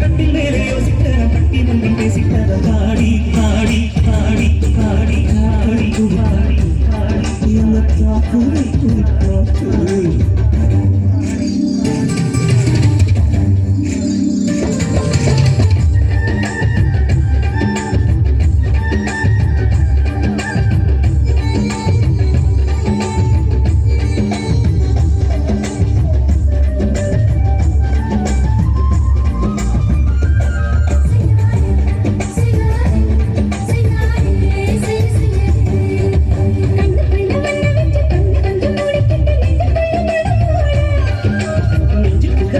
கட்டில் மேலே யோசிக்க கட்டி 如你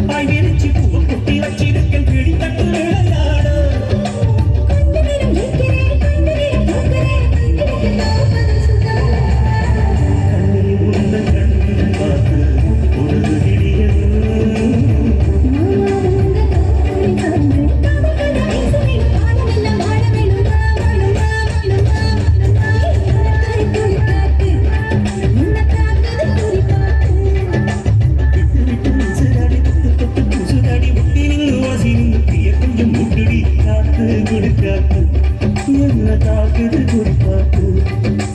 find me காக்குது குடி காக்கு என்ன காக்குது குடி காக்கு